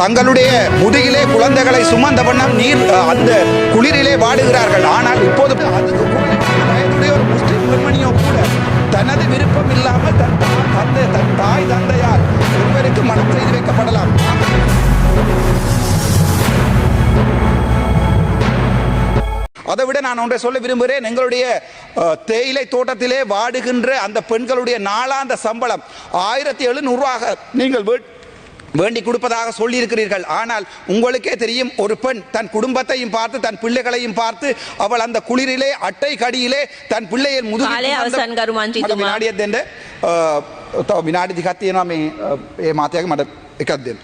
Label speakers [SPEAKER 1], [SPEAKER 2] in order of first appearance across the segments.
[SPEAKER 1] தங்களுடைய முதுகிலே குழந்தைகளை சுமந்த வண்ணம் நீர் அந்த குளிரிலே வாடுகிறார்கள். ஆனால் இப்போது அதுக்கு ஒரு முஸ்லிம் பெண்மணியோ கூட தனது விருப்பம் இல்லாமல் தன் தந்தை தன் தாய் தந்தையால் இருவருக்கு மனம் செய்து வைக்கப்படலாம். அதை விட நான் ஒன்றை சொல்ல விரும்புகிறேன். எங்களுடைய தேயிலை தோட்டத்திலே வாடுகின்ற அந்த பெண்களுடைய நாளாந்த சம்பளம் ஆயிரத்தி எழுநூறுவாக நீங்கள் வேண்டி கொடுப்பதாக சொல்லியிருக்கிறீர்கள் ஆனால் உங்களுக்கே தெரியும் ஒரு பெண் தன் குடும்பத்தையும் பார்த்து தன் பிள்ளைகளையும் பார்த்து அவள் அந்த குளிரிலே அட்டை கடியிலே தன் பிள்ளையை முதுகில்
[SPEAKER 2] කාලය
[SPEAKER 1] சுமந்த-
[SPEAKER 2] අවසන් ගරු මන්ත්‍රීතුමා.
[SPEAKER 1] මට විනාඩියක් දෙන්න අ, තව විනාඩි දිකක් තියෙනවා මේ අ, ඒ මාතයක මට கத்தில்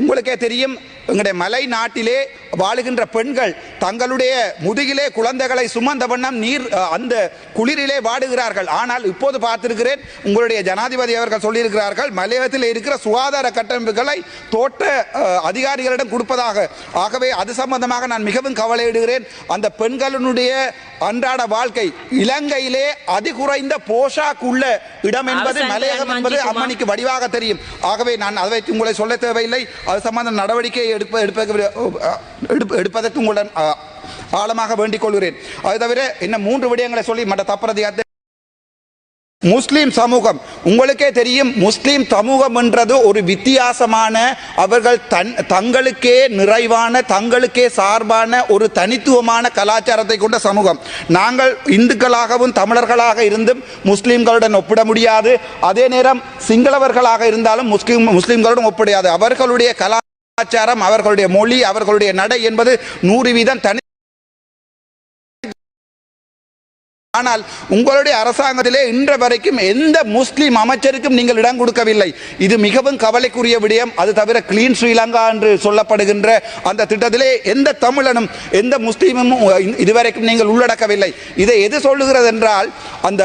[SPEAKER 1] உங்களுக்கே தெரியும் எங்களுடைய மலை நாட்டிலே வாழுகின்ற பெண்கள் தங்களுடைய முதுகிலே குழந்தைகளை சுமந்த வண்ணம் நீர் அந்த குளிரிலே வாடுகிறார்கள். ஆனால் இப்போது பார்த்திருக்கிறேன் உங்களுடைய ஜனாதிபதி அவர்கள் சொல்லியிருக்கிறார்கள் மலையத்தில் இருக்கிற சுகாதார கட்டமைப்புகளை தோட்ட அதிகாரிகளிடம் கொடுப்பதாக. ஆகவே அது சம்பந்தமாக நான் மிகவும் கவலையிடுகிறேன். அந்த பெண்களினுடைய அன்றாட வாழ்க்கை இலங்கையிலே அதிகுறைந்த போஷாக்குள்ள இடம் என்பது மலையகம் என்பது அம்மனிக்கு வடிவாக தெரியும். ஆகவே நான் அதை உங்களை சொல்ல தேவையில்லை. அது சம்பந்த நடவடிக்கை எடுப்ப எடுப்ப எடுப்பதற்கு உங்களுடன் ஆழமாக வேண்டிக் கொள்கிறேன். அது தவிர இன்னும் மூன்று விடயங்களை சொல்லி மற்ற தப்பரதிகாரத்தை முஸ்லீம் சமூகம். உங்களுக்கே தெரியும் முஸ்லீம் சமூகம் என்றது ஒரு வித்தியாசமான அவர்கள் தன் தங்களுக்கே நிறைவான தங்களுக்கே சார்பான ஒரு தனித்துவமான கலாச்சாரத்தை கொண்ட சமூகம். நாங்கள் இந்துக்களாகவும் தமிழர்களாக இருந்தும் முஸ்லீம்களுடன் ஒப்பிட முடியாது. அதே நேரம் சிங்களவர்களாக இருந்தாலும் முஸ்லீம் முஸ்லீம்களுடன் ஒப்பிடையாது அவர்களுடைய கலாச்சாரம் அவர்களுடைய மொழி அவர்களுடைய நடை என்பது நூறு வீதம் தனி ஆனால் உங்களுடைய அரசாங்கத்திலே இன்று வரைக்கும் எந்த முஸ்லீம் அமைச்சருக்கும் நீங்கள் இடம் கொடுக்கவில்லை. இது மிகவும் கவலைக்குரிய விடயம். அது தவிர கிளீன் ஸ்ரீலங்கா என்று சொல்லப்படுகின்ற அந்த திட்டத்திலே எந்த தமிழனும் எந்த முஸ்லீமும் இதுவரைக்கும் நீங்கள் உள்ளடக்கவில்லை. இதை எது சொல்லுகிறது என்றால் அந்த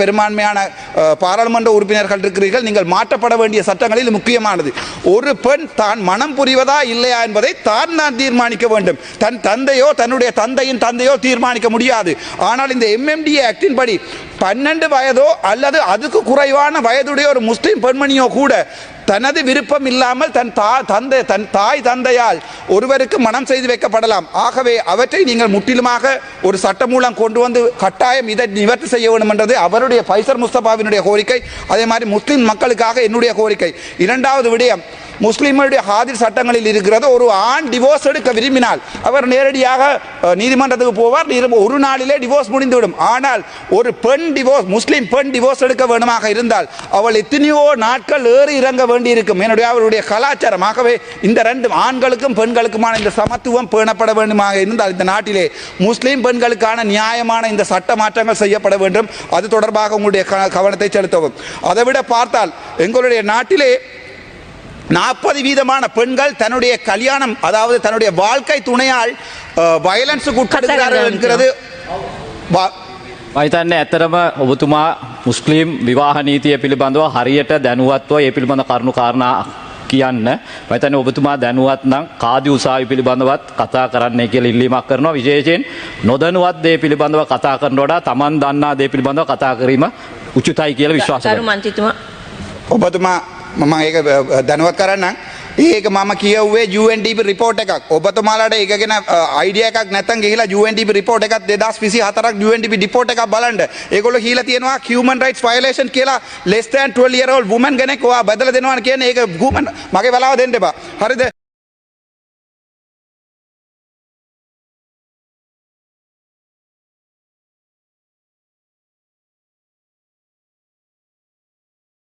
[SPEAKER 1] பெரும்பான்மையான பாராளுமன்ற உறுப்பினர்கள் இருக்கிறீர்கள். நீங்கள் மாற்றப்பட வேண்டிய சட்டங்களில் முக்கியமானது. ஒரு பெண் தான் மனம் புரிவதா இல்லையா என்பதை தான் தான் தீர்மானிக்க வேண்டும். தன் தந்தையோ தன்னுடைய தந்தையின் தந்தையோ தீர்மானிக்க முடியாது. ஆனால் இந்த எம்எம்டிஏ ஆக்டின் படி பன்னெண்டு வயதோ அல்லது அதுக்கு குறைவான வயதுடைய ஒரு முஸ்லீம் பெண்மணியோ கூட தனது விருப்பம் இல்லாமல் தன் தா தந்தை தன் தாய் தந்தையால் ஒருவருக்கு மனம் செய்து வைக்கப்படலாம். ஆகவே அவற்றை நீங்கள் முற்றிலுமாக ஒரு சட்டம் மூலம் கொண்டு வந்து கட்டாயம் இதை நிவர்த்தி செய்ய வேண்டும் என்றது அவருடைய பைசர் முஸ்தபாவினுடைய கோரிக்கை. அதே மாதிரி முஸ்லீம் மக்களுக்காக என்னுடைய கோரிக்கை. இரண்டாவது விடயம் முஸ்லீம்களுடைய ஹாதிர் சட்டங்களில் இருக்கிறது. ஒரு ஆண் டிவோர்ஸ் எடுக்க விரும்பினால் அவர் நேரடியாக நீதிமன்றத்துக்கு போவார். ஒரு நாளிலே டிவோர்ஸ் முடிந்துவிடும். ஆனால் ஒரு பெண் டிவோர்ஸ் முஸ்லீம் பெண் டிவோர்ஸ் எடுக்க வேண்டுமாக இருந்தால் அவள் எத்தனையோ நாட்கள் ஏறி இறங்க வேண்டியிருக்கும். என்னுடைய அவருடைய கலாச்சாரம் ஆகவே இந்த ரெண்டு ஆண்களுக்கும் பெண்களுக்குமான இந்த சமத்துவம் பேணப்பட வேண்டுமாக இருந்தால் இந்த நாட்டிலே முஸ்லீம் பெண்களுக்கான நியாயமான இந்த சட்ட மாற்றங்கள் செய்யப்பட வேண்டும். அது தொடர்பாக உங்களுடைய க- கவனத்தை செலுத்தவும். அதை விட பார்த்தால் எங்களுடைய நாட்டிலே நாற்பது வீதமான பெண்கள் தன்னுடைய கல்யாணம் அதாவது தன்னுடைய வாழ்க்கை துணையால் வயலன்ஸுக்கு உட்படுகிறார்கள் என்கிறது வா-
[SPEAKER 3] මහිතන්න ඇතරම ඔබතුමා මුස්ලිම් විවාහ නීතිය පිළිබඳව හරියට දැනුවත්ව ඒ පිළිබඳ කරුණු කාරණා කියන්න මතන ඔබතුමා දැනුවත් නම් කාදි උසාවි පිළිබඳවත් කතා කරන්නේ කියලා ඉල්ලීමක් කරනවා විශේෂයෙන් නොදැනුවත් දේ පිළිබඳව කතා කරන වඩා තමන් දන්නා දේ පිළිබඳව කතා කිරීම උචිතයි කියලා විශ්වාස
[SPEAKER 2] ගරු
[SPEAKER 3] කරනවා.
[SPEAKER 2] මන්ත්‍රීතුමා
[SPEAKER 1] ඔබතුමා මම ඒක දැනුවත් කරන්නම්. ඒක මම කියවේ ජුවන්ටප රිපෝට් එකක්. ඔබතුමාලට ඒගෙන අයිඩියක නැත ගේලා ජුවන්ටප රිපෝට් එකක් දෙදස් විසි හතරක් ජුවන්ටපි ඩිපෝට් එකක් බලන්ඩ ඒගොල කියලා තියෙනවා හමන් රයිට් ෆයිලේෂන් කියලා ලෙස්තන් ටවල් රෝල් වුමන් ගෙනෙක්වා බදල දෙනවා කියන ඒ ගුමන් මගේ වෙලාව දෙන්නවා හරිද?